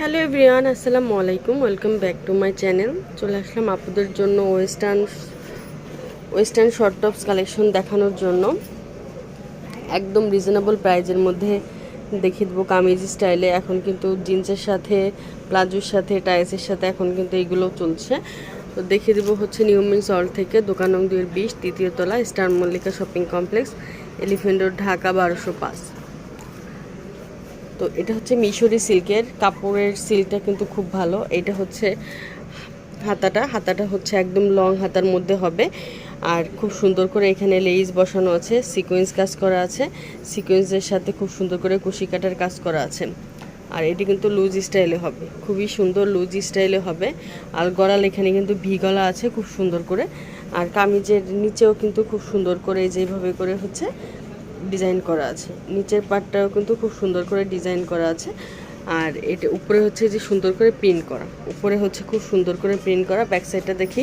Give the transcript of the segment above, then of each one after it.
Hello everyone, আসসালামু আলাইকুম, welcome back to my channel. চলে আসলাম আপুদের জন্য western western short tops collection দেখানোর জন্য। একদম রিজনেবল প্রাইজের মধ্যে দেখিয়ে দেবো কামিজ স্টাইলে এখন কিন্তু জিন্সের সাথে, প্লাজোর সাথে টাইসের সাথে এখন কিন্তু এইগুলো চলছে। তো দেখিয়ে দেবো হচ্ছে নিউমিন সল্ট থেকে। দোকান নং দুইয়ের বিশ, তৃতীয় তলা, star Mallika shopping complex elephant road Dhaka, বারোশো পাঁচ। তো এটা হচ্ছে মিশরি সিল্কের কাপড়ের সিল্কটা কিন্তু খুব ভালো। এটা হচ্ছে হাতাটা হাতাটা হচ্ছে একদম লং হাতার মধ্যে হবে। আর খুব সুন্দর করে এখানে লেইস বসানো আছে, সিকোয়েন্স কাজ করা আছে, সিকোয়েন্সের সাথে খুব সুন্দর করে কুশি কাটার কাজ করা আছে। আর এটি কিন্তু লুজ স্টাইলে হবে, খুবই সুন্দর লুজ স্টাইলে হবে। আর গলাল এখানে কিন্তু ভি গলা আছে খুব সুন্দর করে। আর কামিজের নিচেও কিন্তু খুব সুন্দর করে যেভাবে করে হচ্ছে ডিজাইন করা আছে। নিচের পার্টটাও কিন্তু খুব সুন্দর করে ডিজাইন করা আছে। আর এটা উপরে হচ্ছে যে সুন্দর করে প্রিন্ট করা। উপরে হচ্ছে খুব সুন্দর করে প্রিন্ট করা। ব্যাক সাইডটা দেখি।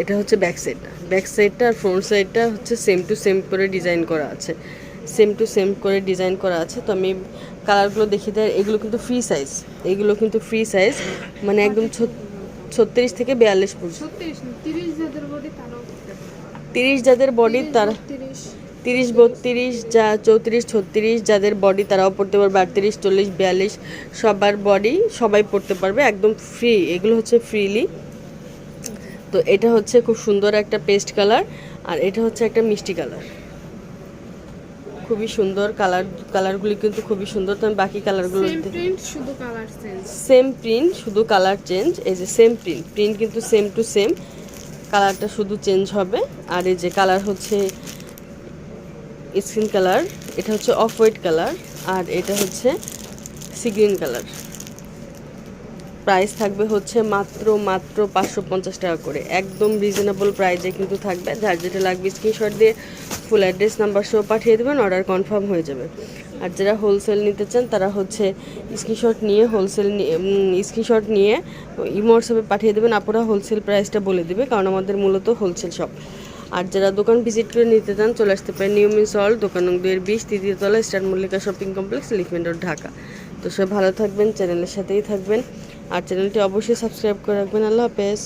এটা হচ্ছে ব্যাক সাইডটা। ব্যাক সাইডটা আর ফ্রন্ট সাইডটা হচ্ছে সেম টু সেম করে ডিজাইন করা আছে। সেম টু সেম করে ডিজাইন করা আছে। তো আমি কালারগুলো দেখিয়ে দেয় এগুলো কিন্তু ফ্রি সাইজ এগুলো কিন্তু ফ্রি সাইজ মানে একদম ছত্রিশ থেকে বিয়াল্লিশ পর্যন্ত। তিরিশ যাদের বডি তারা তিরিশ তিরিশ বত্রিশ যা চৌত্রিশ ছত্রিশ যাদের বডি তারাও পড়তে পারবে আটত্রিশ চল্লিশ বিয়াল্লিশ সবার বডি সবাই পড়তে পারবে একদম ফ্রি এগুলো হচ্ছে ফ্রিলি তো এটা হচ্ছে খুব সুন্দর একটা পেস্ট কালার আর এটা হচ্ছে একটা মিষ্টি কালার খুবই সুন্দর কালার কালারগুলি কিন্তু খুবই সুন্দর তো আমি বাকি কালারগুলো সেম শুধু কালার চেঞ্জ সেম প্রিন্ট শুধু কালার চেঞ্জ এই যে সেম প্রিন্ট প্রিন্ট কিন্তু সেম টু সেম কালারটা শুধু চেঞ্জ হবে আর এই যে কালার হচ্ছে স্কিন কালার, এটা হচ্ছে অফ হোয়াইট কালার আর এটা হচ্ছে সি গ্রিন কালার। প্রাইস থাকবে হচ্ছে মাত্র মাত্র পাঁচশো পঞ্চাশ টাকা করে। একদম রিজনেবল প্রাইজে কিন্তু থাকবে। যার যেটা লাগবে স্ক্রিনশট দিয়ে ফুল অ্যাড্রেস নাম্বার সহ পাঠিয়ে দেবেন অর্ডার কনফার্ম হয়ে যাবে। আর যারা হোলসেল নিতে চান, তারা হচ্ছে স্ক্রিনশট নিয়ে হোলসেল নিয়ে স্ক্রিনশট নিয়ে ইমো পাঠিয়ে দেবেন। আপনারা হোলসেল প্রাইসটা বলে দেবে, কারণ আমাদের মূলত হোলসেল শপ আর যারা দোকান ভিজিট করে নিতে চান, চলে আসতে পারেন নিয়মিন সল দোকান নং দুয়ের বিশ তৃতীয়তলা স্টার মল্লিকা শপিং কমপ্লেক্স লিখমেন্ট রোড ঢাকা। তো সব ভালো থাকবেন চ্যানেলের সাথেই থাকবেন। আর চ্যানেলটি অবশ্যই সাবস্ক্রাইব করে রাখবেন। আল্লাহ হাফেজ।